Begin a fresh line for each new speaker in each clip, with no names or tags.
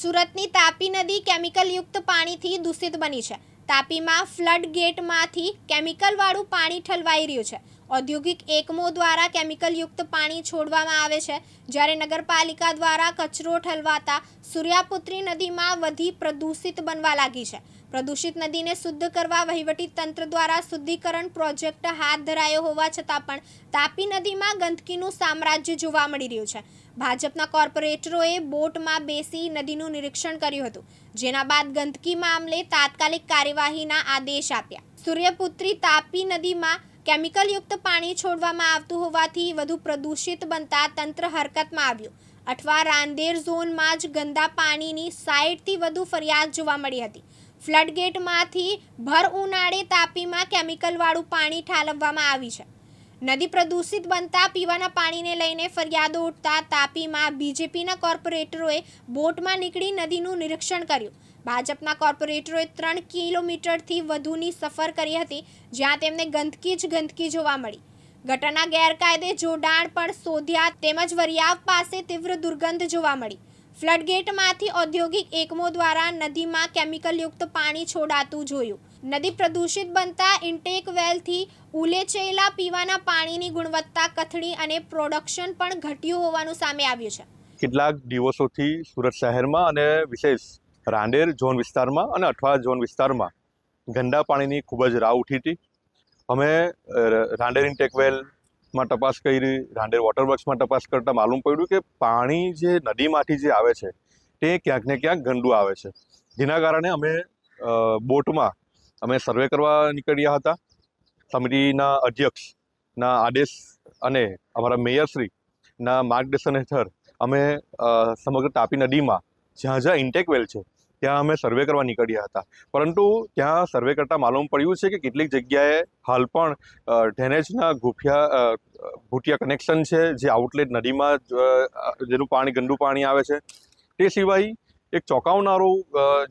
સુરતની તાપી નદી કેમિકલયુક્ત પાણીથી દૂષિત બની છે. તાપીમાં ફ્લડ ગેટમાંથી કેમિકલવાળું પાણી ઠલવાઈ રહ્યું છે. ઔદ્યોગિક એકમો દ્વારા કેમિકલયુક્ત પાણી છોડવામાં આવે છે. જ્યારે નગરપાલિકા દ્વારા કચરો ઠલવાતા સૂર્યાપુત્રી નદીમાં વધી પ્રદૂષિત બનવા લાગી છે. પ્રદૂષિત નદીને શુદ્ધ કરવા વહીવટી તંત્ર દ્વારા શુદ્ધિકરણ પ્રોજેક્ટ હાથ ધરાયો હોવા છતાં પણ તાપી નદીમાં ગંદકીનું સામ્રાજ્ય જોવા મળી રહ્યું છે. ભાજપના કોર્પોરેટરોએ બોટમાં બેસી નદીનું નિરીક્ષણ કર્યું હતું. જેના બાદ ગંદકી મામલે તાત્કાલિક કાર્યવાહીના આદેશ આપ્યા. સૂર્યપુત્રી તાપી નદીમાં કેમિકલયુક્ત પાણી છોડવામાં આવતું હોવાથી વધુ પ્રદૂષિત બનતા તંત્ર હરકતમાં આવ્યું. અઠવા રાંદેર ઝોનમાં જ ગંદા પાણીની સાઈઠથી વધુ ફરિયાદ જોવા મળી હતી. ફ્લડગેટમાંથી ભર ઉનાળે તાપીમાં કેમિકલવાળું પાણી ઠાલવવામાં આવી છે. નદી પ્રદૂષિત બનતા પીવાના પાણીને લઈને ફરિયાદો ઉઠતા તાપીમાં બીજેપીના કોર્પોરેટરોએ બોટમાં નીકળી નદીનું નિરીક્ષણ કર્યું. ભાજપના કોર્પોરેટરોએ ત્રણ કિલોમીટરથી વધુની સફર કરી હતી, જ્યાં તેમને ગંદકી જ ગંદકી જોવા મળી. ગટરના ગેરકાયદે જોડાણ પણ શોધ્યા તેમજ વરિયાવ પાસે તીવ્ર દુર્ગંધ જોવા મળી. ફ્લડગેટમાંથી ઔદ્યોગિક એકમો દ્વારા નદીમાં કેમિકલયુક્ત પાણી છોડાતું જોયું. નદી પ્રદૂષિત બનતા ઇન્ટેક વેલથી ઉલેચેલા પીવાના પાણીની ગુણવત્તા કથળી અને પ્રોડક્શન પણ ઘટ્યું હોવાનું સામે આવ્યું છે.
કેટલાક દિવસોથી સુરત શહેરમાં અને વિશેષ રાંદેર ઝોન વિસ્તારમાં અને અઠવા ઝોન વિસ્તારમાં ગંદા પાણીની ખૂબ જ રાહ ઉઠી હતી. અમે અ, રાંદેર ઇન્ટેકવેલમાં તપાસ કરી રાંડેર વોટર વર્ક્સમાં તપાસ કરતાં માલુમ પડ્યું કે પાણી જે નદીમાંથી જે આવે છે, તે ક્યાંક ને ક્યાંક ગંદુ આવે છે. જેના કારણે અમે બોટમાં અમે સર્વે કરવા નીકળ્યા હતા. સમિતિના અધ્યક્ષના આદેશ અને અમારા મેયરશ્રીના માર્ગદર્શન હેઠળ અમે સમગ્ર તાપી નદીમાં જ્યાં જ્યાં ઇન્ટેક વેલ છે ત્યાં અમે સર્વે કરવા નીકળ્યા હતા. પરંતુ ત્યાં સર્વે કરતાં માલુમ પડ્યું છે કે કેટલીક જગ્યાએ હાલ પણ ડ્રેનેજના ગુફિયા ભૂટિયા કનેક્શન છે, જે આઉટલેટ નદીમાં જેનું પાણી, ગંદુ પાણી આવે છે. તે સિવાય એક ચોંકાવનારું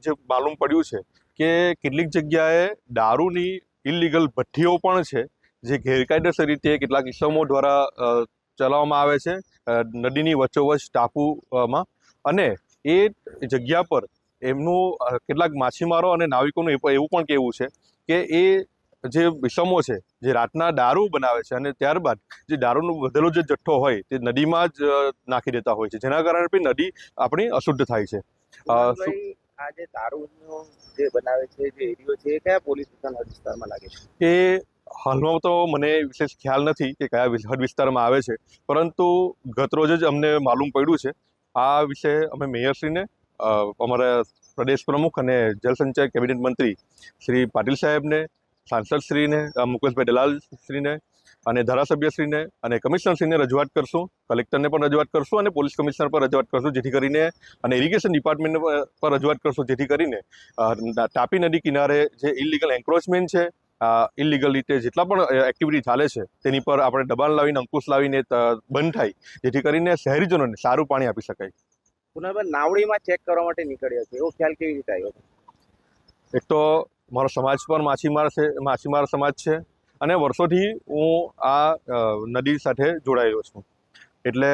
જે માલુમ પડ્યું છે કે કેટલીક જગ્યાએ દારૂની ઇલીગલ ભઠ્ઠીઓ પણ છે, જે ગેરકાયદેસર રીતે કેટલાક ઇસમો દ્વારા ચલાવવામાં આવે છે નદીની વચ્ચોવચ ટાપુમાં. અને એ જગ્યા પર એમનું કેટલાક માછીમારો અને નાવિકોનું એવું પણ કહેવું છે કે એ જે વિષમો છે જે રાતના દારૂ બનાવે છે અને ત્યારબાદ જે દારૂનો વધેલો જે જથ્થો હોય તે નદીમાં જ નાખી દેતા હોય છે. જેના કારણે પણ નદી આપણી અશુદ્ધ થાય છે. અ, શું-
કુમારભાઈ, આ જે દારૂનો જે બનાવે છે જે એરિયો છે એ કયા પોલીસ વિસ્તારમાં લાગે છે?
એ હાલમાં તો મને વિશેષ ખ્યાલ નથી કે કયા હદ વિસ્તારમાં આવે છે. પરંતુ ગત રોજ જ અમને માલુમ પડ્યું છે. આ વિશે અમે મેયરશ્રીને અમારા પ્રદેશ પ્રમુખ અને જલસંચય કેબિનેટ મંત્રી શ્રી પાટીલ સાહેબને સાંસદશ્રીને મુકેશભાઈ દલાલશ્રીને અને ધારાસભ્યશ્રીને અને કમિશનરશ્રીને રજૂઆત કરશું. કલેક્ટરને પણ રજૂઆત કરશું અને પોલીસ કમિશનર પર રજૂઆત કરશું, જેથી કરીને અને ઇરિગેશન ડિપાર્ટમેન્ટ પર રજૂઆત કરશું, જેથી કરીને તાપી નદી કિનારે જે ઇલીગલ એન્ક્રોચમેન્ટ છે ઇલીગલ રીતે જેટલા પણ એક્ટિવિટી ચાલે છે, તેની પર આપણે દબાણ લાવીને અંકુશ લાવીને બંધ થાય, જેથી કરીને શહેરીજનોને સારું પાણી આપી શકાય.
કુનાલભાઈ નાવડીમાં ચેક કરવા માટે નીકળ્યા છે. એવો ખ્યાલ કેવી રીતે આવ્યો?
એક તો મારો સમાજ પણ માછીમાર છે માછીમાર સમાજ છે અને વર્ષોથી હું આ નદી સાથે જોડાયેલો છું. એટલે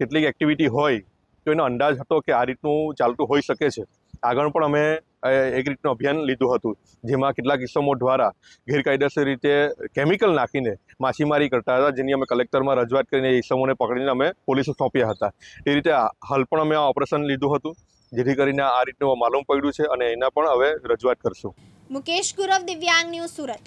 કેટલીક એક્ટિવિટી હોય તો એનો અંદાજ હતો કે આ રીતનું ચાલતું હોઈ શકે છે. આગળ પણ અમે રીતનું અભિયાન લીધું હતું, જેમાં કેટલાક ઇસમો દ્વારા ગેરકાયદેસર રીતે કેમિકલ નાખીને માછીમારી કરતા હતા, જેની અમે કલેક્ટરમાં રજૂઆત કરીને ઇસમોને પકડીને અમે પોલીસે સોંપ્યા હતા. એ રીતે હાલ પણ અમે આ ઓપરેશન લીધું હતું, જેથી કરીને આ રીતનું માલુમ પડ્યું છે અને એના પણ હવે રજૂઆત કરશું.
મુકેશ ગુરવ, દિવ્યાંગ ન્યૂઝ સુરત.